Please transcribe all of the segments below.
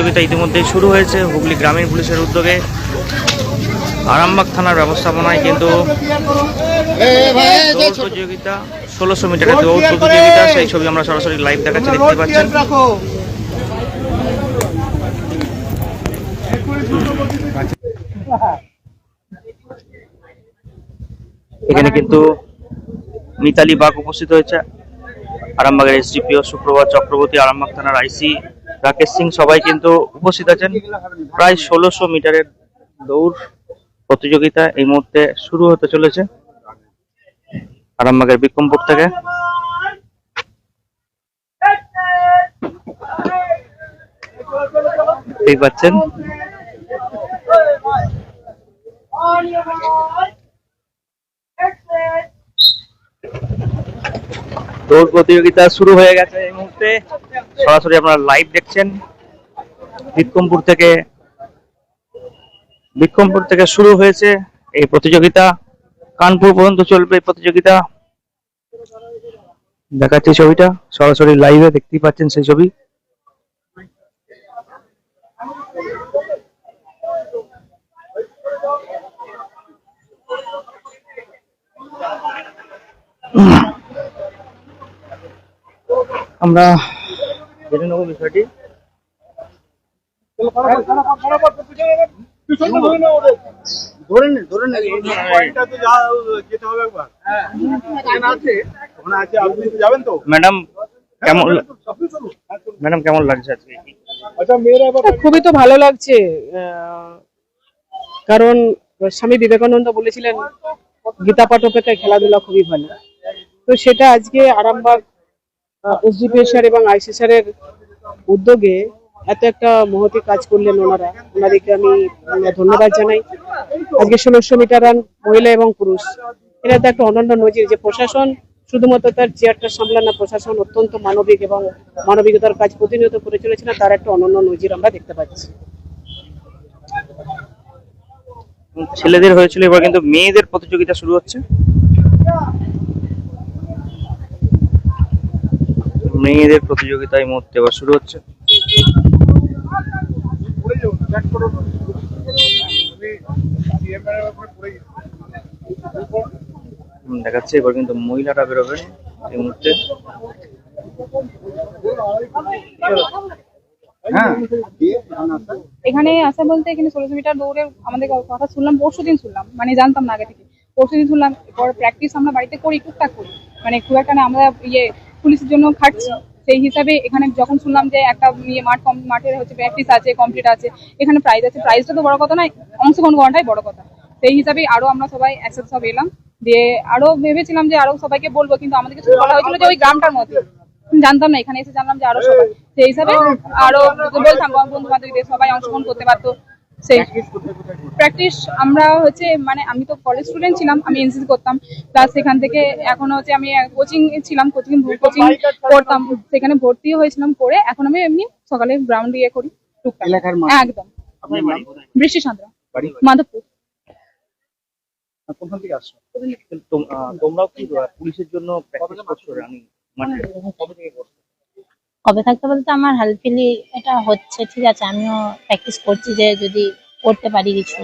প্রতিযোগিতা ইতিমধ্যেই শুরু হয়েছে। হুগলি গ্রামীণ পুলিশের উদ্যোগে আরামবাগ থানার ব্যবস্থাপনায় কিন্তু প্রতিযোগিতা, ষোলোশো মিটারের দৌড় প্রতিযোগিতা, সেই ছবি আমরা সরাসরি লাইভ দেখাচ্ছি, দেখতে পাচ্ছেন। এখানে কিন্তু মিতালি বাঘ উপস্থিত হয়েছে। আরামবাগের এসডিপিও সুপ্রভাত চক্রবর্তী, আরামবাগ থানার আইসি রাকেশ সিং সবাই কিন্তু উপস্থিত আছেন। প্রায় ষোলোশো মিটারের দৌড় প্রতিযোগিতা এই মুহূর্তে শুরু হতে চলেছে। আরামবাগের বিক্রমপুর থেকে। পাচ্ছেন। দৌড় প্রতিযোগিতা শুরু হয়ে গেছে এই মুহূর্তে। সরাসরি আপনারা লাইভ দেখছেন। বিক্রমপুর থেকে বিক্রমপুর থেকে শুরু হয়েছে এই প্রতিযোগিতা। কানপুর পর্যন্ত চলবে এই প্রতিযোগিতা। দেখাচ্ছি ছবিটা, সরাসরি লাইভে দেখতেই পাচ্ছেন সেই ছবি। আমরা জেনে নেব বিষয়টি। ধরে নে ধরে নে। পয়েন্টটা তো যা যেতে হবে একবার ট্রেন আছে ওখানে আছে আপনি তো যাবেন তো ম্যাডাম কেমন আপনি চলুন চলুন। ম্যাডাম কেমন লাগছে আজকে? মেয়েরা এবার খুবই তো ভালো লাগছে আহ, কারণ স্বামী বিবেকানন্দ বলেছিলেন গীতা পাঠ অপেক্ষা খেলাধুলা খুবই ভালো। তো সেটা আজকে আরামবাগ এসডিপিএ স্যার এবং আইসি স্যারের উদ্যোগে এত একটা মহতি কাজ করলেন ওনারা। ওনাদেরকে আমি ধন্যবাদ জানাই। আজকে ষোলোশো মিটার রান, মহিলা এবং পুরুষ। এটা তো একটা অনন্য নজির যে প্রশাসন শুধুমাত্র তার চেয়ারটা সামলান না, প্রশাসন অত্যন্ত মানবিক এবং মানবিকতার কাজ প্রতিনিয়ত করে চলেছে না, তার একটা অনন্য নজির আমরা দেখতে পাচ্ছি। ছেলেদের হয়েছিল এবার কিন্তু মেয়েদের প্রতিযোগিতা শুরু হচ্ছে। মেয়েদের প্রতিযোগিতা এই এবার শুরু হচ্ছে। দেখাচ্ছে, এবার কিন্তু মহিলারা বেরোবেন এই মুহূর্তে। হ্যাঁ। এখানে আসা বলতে এখানে ষোলোশো মিটার দৌড়ে আমাদের কথা শুনলাম, পরশু দিন শুনলাম মানে জানতাম না আগে থেকে। পরশু দিন শুনলাম, এরপর প্র্যাকটিস আমরা বাড়িতে করি, টুকটাক করি। মানে খুব একটা না আমরা ইয়ে পুলিশের জন্য খাটছি। সেই হিসাবে এখানে যখন শুনলাম যে একটা ইয়ে মাঠ কম- মাঠে হচ্ছে প্র্যাকটিস আছে কমপ্লিট আছে, এখানে প্রাইজ আছে। প্রাইজটা তো বড় কথা নয়, অংশগ্রহণ করাটাই বড় কথা। সেই হিসাবে আরও আমরা সবাই একসাথে সব এলাম। দিয়ে আরও ভেবেছিলাম যে আরও সবাইকে বলব, কিন্তু আমাদেরকে শুধু বলা হয়েছিল যে ওই গ্রামটার মধ্যে। জানতাম না, এখানে এসে জানলাম যে আরও সবাই। সেই হিসাবে আরও বলতাম বন্ধু বান্ধবীদের সবাই অংশগ্রহণ করতে পারতো। সেই প্র্যাকটিস আমরা হচ্ছে মানে আমি তো কলেজ স্টুডেন্ট ছিলাম আমি এনসিসি করতাম। প্লাস সেখান থেকে এখন হচ্ছে আমি কোচিং ছিলাম কোচিং কোচিং করতাম। সেখানে ভর্তি হয়েছিলাম করে এখন আমি এমনি সকালে গ্রাউন্ড ইয়ে করি টুকটাক। একদম? বৃষ্টি সাঁতরা মাধবপুর। কোনখান থেকে আসছো? তোমরাও কি পুলিশের জন্য প্র্যাকটিস করছ রানিং। মাঠে কবে থেকে করছ? কবে থাকতে বলতে আমার হেল্পফুলি এটা হচ্ছে ঠিক আছে আমিও প্র্যাকটিস করছি যে যদি করতে পারি কিছু।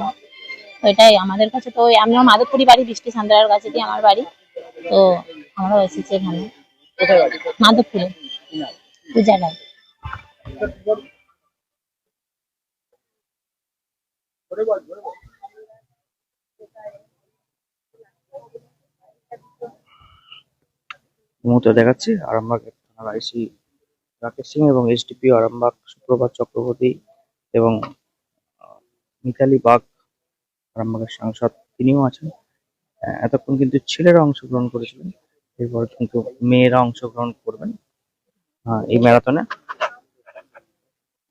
তো এটাই আমাদের কাছে তো ওই- আমিও মাধবপুরি বাড়ি বৃষ্টি সান্দ্রার কাছে দিয়ে আমার বাড়ি। তো আমরাও এসেছি এখানে। মাধবপুরে। বল এই মুহূর্তে দেখাচ্ছি আরামবাগ থানার আইসি রাকেশ সিং এবং এসডিপি আরামবাগ সুপ্রভাত চক্রবর্তী এবং মিতালি বাগ আরামবাগের সাংসদ তিনিও আছেন। এতক্ষণ কিন্তু ছেলেরা অংশগ্রহণ করেছিলেন, এরপর কিন্তু মেয়েরা অংশগ্রহণ করবেন এই ম্যারাথনে।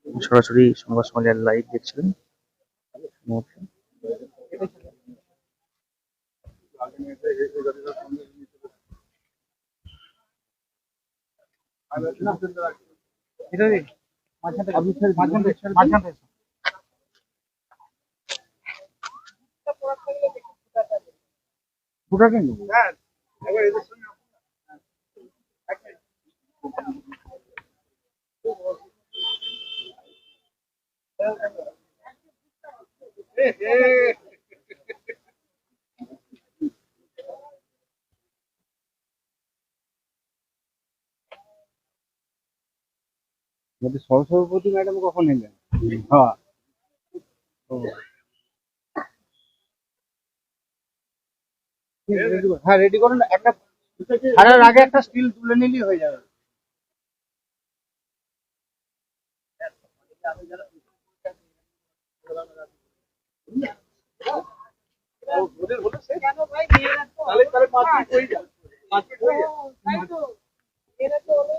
সরাসরি সংবাদ সম্মেলনের লাইভ দেখছিলেন। এই মুহূর্তে। এটা রে মাঝখান থেকে মাঝখান থেকে মাঝখান থেকে ফুটা কেন হ্যাঁ একবার এদের সঙ্গে বলছি সরস্বতী ম্যাডাম কখন এলেন? হ্যাঁ। হ্যাঁ রেডি করুন। একটা ছাড়ার আগে একটা স্টিল তুলে নিলেই হয়ে যাবে। তাহলে পাঁচ মিনিট হয়ে পাঁচ মিনিট হয়ে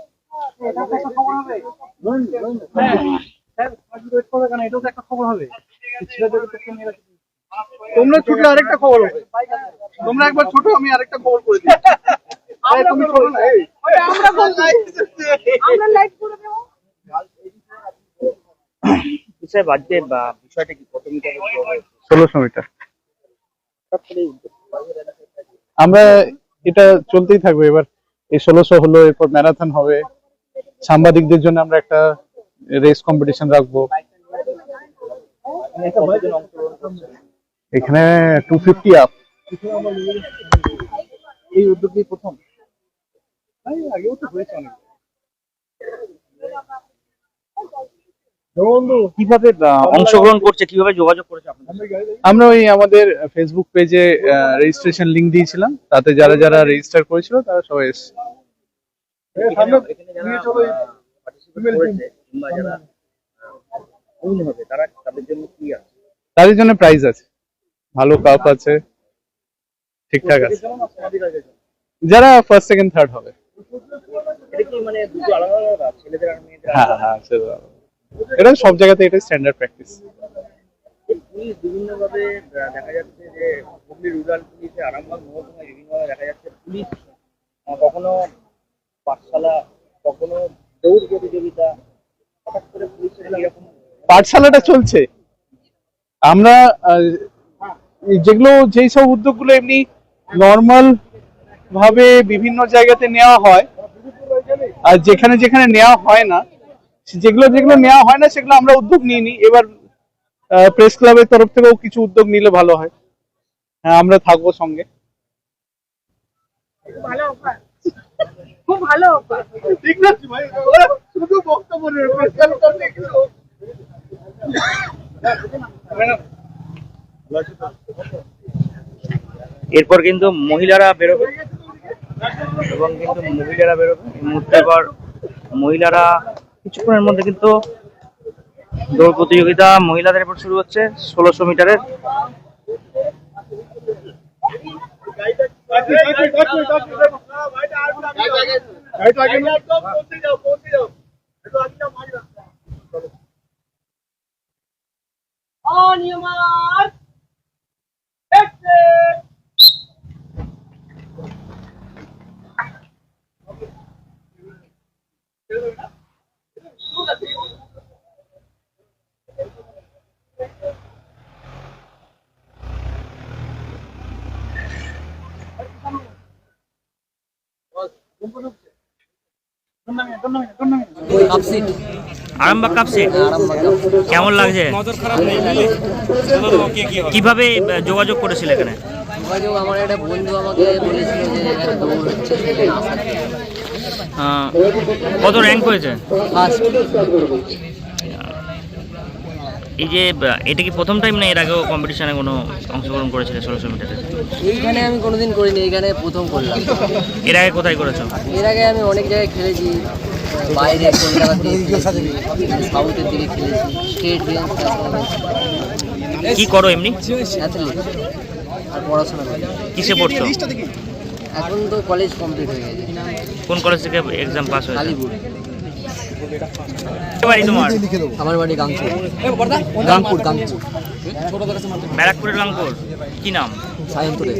তোমরা ছুটলে আরেকটা খবর হবে। তোমরা একবার ছোট, আমি আরেকটা খবর করে দিই। আমরা এটা চলতেই থাকবে এবার। এই ষোলোশো হলো, এরপর ম্যারাথন হবে। সাংবাদিকদের জন্য আমরা একটা রেস কম্পিটিশন রাখব। এখানে টু ফিফটি আপ এই প্রথম। আগেও তো হয়েছে অনেক। কীভাবে বা, অংশগ্রহণ করছে কীভাবে যোগাযোগ করেছে আমরা ওই আমাদের ফেসবুক পেজে রেজিস্ট্রেশন লিংক দিয়েছিলাম। তাতে যারা যারা রেজিস্টার করেছিল তারা সবাই এসছে। তাদের জন্য কি আছে? প্রাইজ আছে। ভালো কাপ আছে। ঠিকঠাক আছে। যারা ফার্স্ট সেকেন্ড থার্ড হবে। এটা কি মানে দুটো আলাদা আলাদা ছেলেদের আর মেয়েদের হ্যাঁ হ্যাঁ এটা সব জায়গাতে এটা স্ট্যান্ডার্ড প্র্যাকটিস পুলিশ বিভিন্ন ভাবে দেখা যাচ্ছে যে হুগলি রুরাল পুলিশে আরামবাগ মহকুমায় বিভিন্ন ভাবে দেখা যাচ্ছে পুলিশ কখনো পাঠশালা কখনো দৌড় প্রতিযোগিতা হঠাৎ করে পুলিশের এরকম পাঠশালাটা চলছে। আমরা যেগুলো যেই সব উদ্যোগগুলো এমনি নর্মাল ভাবে বিভিন্ন জায়গাতে নেওয়া হয় আর যেখানে যেখানে নেওয়া হয় না যেগুলো যেগুলো নেওয়া হয় না সেগুলো আমরা উদ্যোগ নিয়ে নিই। এবার প্রেস ক্লাবের তরফ থেকেও কিছু উদ্যোগ নিলে ভালো হয়। হ্যাঁ আমরা থাকব সঙ্গে। ভালো অফার ভালো। ঠিক আছে ভাই শুধু বক্তব্য প্রেসকাল করতে কিছু এরপর কিন্তু মহিলারা বেরোবে এবং কিন্তু মহিলারা বেরোবে। এই মুহূর্তে এবার মহিলারা কিছুক্ষণের মধ্যে কিন্তু দৌড় প্রতিযোগিতা মহিলাদের এরপর শুরু হচ্ছে ষোলোশো মিটারের। राइट आगे पहुँचते जाओ पहुँचते जाओ तो आगे जाओ मार जाओ on your mark get set Arambagh Kapse কেমন লাগছে? কীভাবে যোগাযোগ করেছিল এখানে? যোগাযোগ আমার একটা বন্ধু আমাকে বলেছিল যে এখানে দৌড় হচ্ছে সেখানে আসার আহ, কত র্যাঙ্ক হয়েছে? ফার্স্ট এই যে এটা কি প্রথম টাইম না এর আগেও কম্পিটিশনে কোনো অংশগ্রহণ করেছিল ষোলোশো মিটারে এইখানে আমি কোনোদিন করিনি এইখানে প্রথম করলাম। এর আগে কোথায় করেছ? এর আগে আমি অনেক জায়গায় খেলেছি বাইরে খেলেছি সাউথের দিকে খেলেছি স্টেট কি করো এমনি? আর পড়াশোনা কিসে পড়ছো? এখন তো কলেজ কমপ্লিট হয়ে গেছে। কোন কলেজ থেকে এক্সাম পাস হয়েছে? তোমার আমার বাড়ি গাংপুর গাংপুর গাংপুর ব্যারাকপুরের গাংপুর কি নাম? সায়ন্তরে।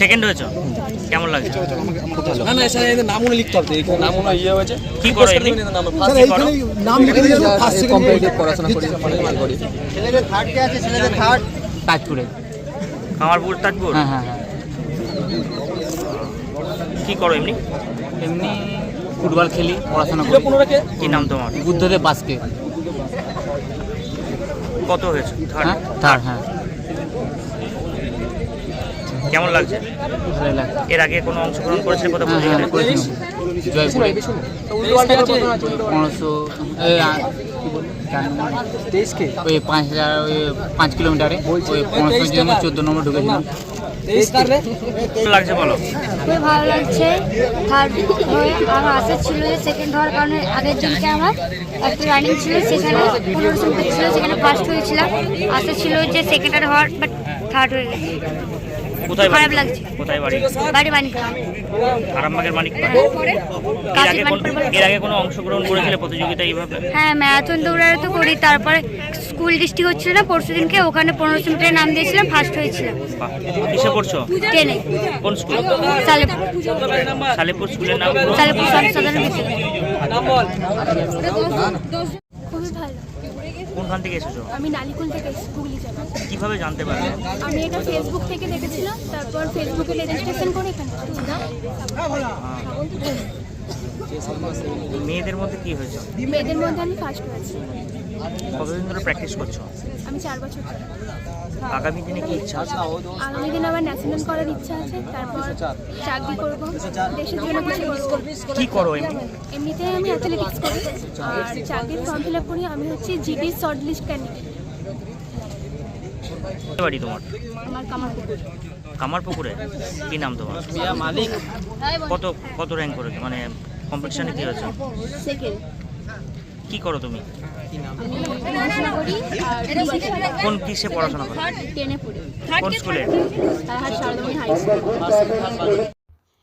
সেকেন্ড হয়েছো? কেমন লাগছে? না না স্যার এদের নাম লিখতে হবে। নাম ইয়ে হয়েছে। কি করো এমনি কি করো। কম্পিটিটিভ পড়াশোনা করি করি। তাজপুরে। কামারপুর তাজপুর? হ্যাঁ হ্যাঁ হ্যাঁ। কি করো এমনি? এমনি ফুটবল খেলি পড়াশোনা করি। কি? নাম তোমার? বুদ্ধদেব বাসকে। কত হয়েছে? থার্ড হ্যাঁ কেমন লাগছে? এর আগে কোনো অংশগ্রহণ করেছে কোথাও জয়পুরে। পনেরোশো এই আ- কি? বলে? চার নম্বর। ওই পাঁচ হাজার ওই পাঁচ কিলোমিটারে। ওই পনেরোশোর জন্য চোদ্দ নম্বর ঢুকেছিলাম লাগছে বলো? খুবই ভালো লাগছে। থার্ড হয়ে আমার আশা ছিল যে সেকেন্ড হওয়ার কারণে আগের দিনকে আমার একটা রানিং ছিল সেখানে পনেরোশো ছিল সেখানে ফার্স্ট হয়েছিলাম। আশা ছিল যে সেকেন্ড হওয়ার বাট থার্ড হয়ে গেছে। কোথায় খারাপ লাগছে। কোথায় বাড়ি? বাড়ি বানিয়ে আরামবাগের মানিক এর আগে কোন- এর আগে কোনো অংশগ্রহণ করেছিলে প্রতিযোগিতায় এইভাবে? হ্যাঁ ম্যারাথন দৌড়ানো তো করি। তারপরে স্কুল ডিস্ট্রিক্ট হচ্ছিল না। পরশু দিনকে ওখানে পনেরোশো মিটারে নাম দিয়েছিলাম ফার্স্ট হয়েছিলাম। কিসে পড়ছো? টেনে কোন স্কুল? সালেপুর। সালেপুর স্কুলের নাম? সালেপুর সাধারণ বিদ্যালয় কোনখান থেকে এসেছ? আমি নালিকুল থেকে হুগলি যাব কীভাবে জানতে পারলে? আমি এটা ফেসবুক থেকে দেখেছিলাম তারপর ফেসবুকে রেজিস্ট্রেশন করে এখানে মেয়েদের মধ্যে কি হয়েছে? মেয়েদের মধ্যে আমি ফার্স্ট হয়েছি। কতদিন ধরে প্র্যাকটিস করছ? আমি চার বছর ধরে। আগামী দিনে কি ইচ্ছা আছে? আগামী দিন আমার ন্যাশনাল করার ইচ্ছা আছে তারপর চাকরি করব। দেশের জন্য কিছু করব। কি করো এমনি? এমনিতে আমি অ্যাথলেটিক্স করি আর চাকরির ফর্ম ফিল আপ করি। আমি হচ্ছে জিডি শর্ট লিস্ট ক্যান্ডিডেট বাড়ি তোমার? আমার কামারপুর কামারপুকুরে? কি নাম তোমার? মালিক। কত কত র্যাঙ্ক করেছ? মানে কম্পিটিশনে কি হয়েছে সেকেন্ড কি করো তুমি কোন কিসে পড়াশোনা করো কোন স্কুল